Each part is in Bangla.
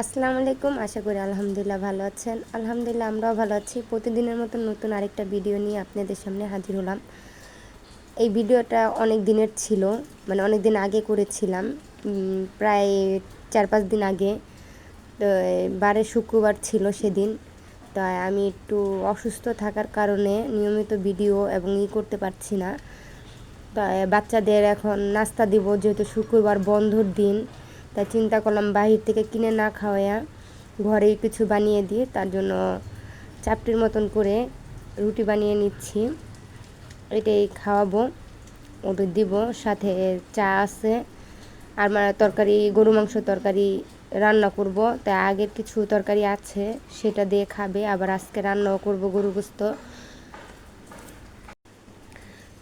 আসসালামু আলাইকুম। আশা করি আলহামদুলিল্লাহ ভালো আছেন। আলহামদুলিল্লাহ আমরাও ভালো আছি। প্রতিদিনের মতো নতুন আরেকটা ভিডিও নিয়ে আপনাদের সামনে হাজির হলাম। এই ভিডিওটা অনেক দিনের ছিল মানে অনেক দিন আগে করেছিলাম। প্রায় চার পাঁচ দিন আগে। তো বারে শুক্রবার ছিল সেদিন। তাই আমি একটু অসুস্থ থাকার কারণে নিয়মিত ভিডিও এবং ই করতে পারছি না। তাই বাচ্চাদের এখন নাস্তা দিব, যেহেতু শুক্রবার বন্ধর দিন। তাই চিন্তা করলাম বাহির থেকে কিনে না খাওয়াইয়া ঘরেই কিছু বানিয়ে দিই তার জন্য চাপটির মতন করে রুটি বানিয়ে নিচ্ছি। এটাই খাওয়াবো ওদের দিব। সাথে চা আছে, আর মানে তরকারি, গরু মাংস তরকারি রান্না করব। তাই আগের কিছু তরকারি আছে, সেটা দিয়ে খাবে। আবার আজকে রান্নাও করব গরু গোস্ত।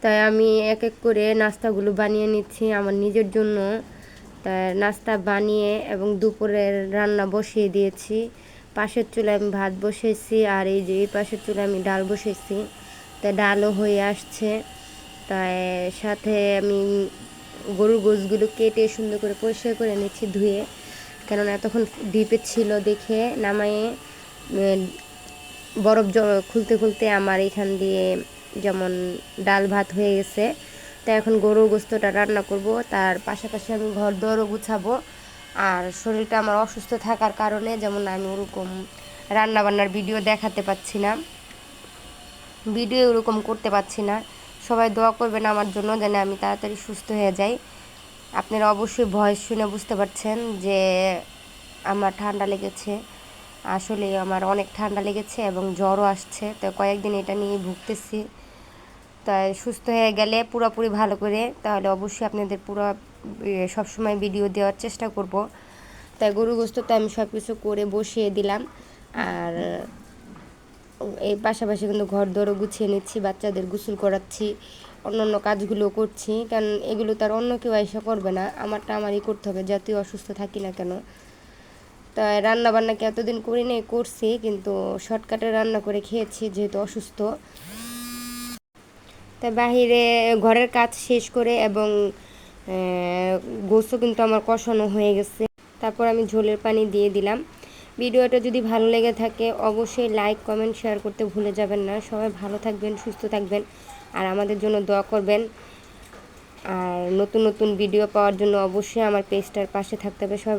তাই আমি এক এক করে নাস্তাগুলো বানিয়ে নিচ্ছি আমার নিজের জন্য। নাস্তা বানিয়ে এবং দুপুরের রান্না বসিয়ে দিয়েছি। পাশের চুলায় আমি ভাত বসিয়েছি আর এই যে এই পাশের চুলায় আমি ডাল বসিয়েছি। তাই ডালও হয়ে আসছে। তাই সাথে আমি গরুর গোছগুলো কেটে সুন্দর করে পরিষ্কার করে নিচ্ছি ধুয়ে। কেননা এতক্ষণ ডিপে ছিল দেখে নামায়ে বরফ খুলতে খুলতে আমার এখান দিয়ে যেমন ডাল ভাত হয়ে গেছে তো এখন গরুর গোস্তটা রান্না করব। তার পাশাপাশি আমি ঘর দরও গুছাবো। আর শরীরটা আমার অসুস্থ থাকার কারণে যেমন আমি ওরকম রান্না বান্নার ভিডিও দেখাতে পাচ্ছি না। ভিডিও ওরকম করতে পারছি না। সবাই দোয়া করবেন আমার জন্য যেন আমি তাড়াতাড়ি সুস্থ হয়ে যাই। আপনারা অবশ্যই ভয়েস শুনে বুঝতে পারছেন যে আমার ঠান্ডা লেগেছে। আসলে আমার অনেক ঠান্ডা লেগেছে এবং জ্বরও আসছে। তো কয়েকদিন এটা নিয়ে ভুগতেছি। তাই সুস্থ হয়ে গেলে পুরোপুরি ভালো করে, তাহলে অবশ্যই আপনাদের পুরো সবসময় ভিডিও দেওয়ার চেষ্টা করব। তাই গরু গোস্ত তো আমি সব কিছু করে বসিয়ে দিলাম। আর এই পাশাপাশি কিন্তু ঘর দরও গুছিয়ে নিচ্ছি, বাচ্চাদের গোসল করাচ্ছি অন্য অন্য কাজগুলো করছি। কারণ এগুলো তার অন্য কেউ এসে করবে না, আমারটা আমারই করতে হবে যতই অসুস্থ থাকি না কেন। তাই রান্না বান্নাকে এতদিন করি নাই, করছি, কিন্তু শর্টকাটে রান্না করে খেয়েছি, যেহেতু অসুস্থ। তাই বাহিরে ঘরের কাজ শেষ করে এবং গোস্ত কিন্তু আমার কষানো হয়ে গেছে। তারপর আমি ঝোলের পানি দিয়ে দিলাম। ভিডিওটা যদি ভালো লেগে থাকে, অবশ্যই লাইক কমেন্ট শেয়ার করতে ভুলে যাবেন না। সবাই ভালো থাকবেন, সুস্থ থাকবেন আর আমাদের জন্য দোয়া করবেন। আর নতুন নতুন ভিডিও পাওয়ার জন্য অবশ্যই আমার পেজটার পাশে থাকতে হবে। সবাই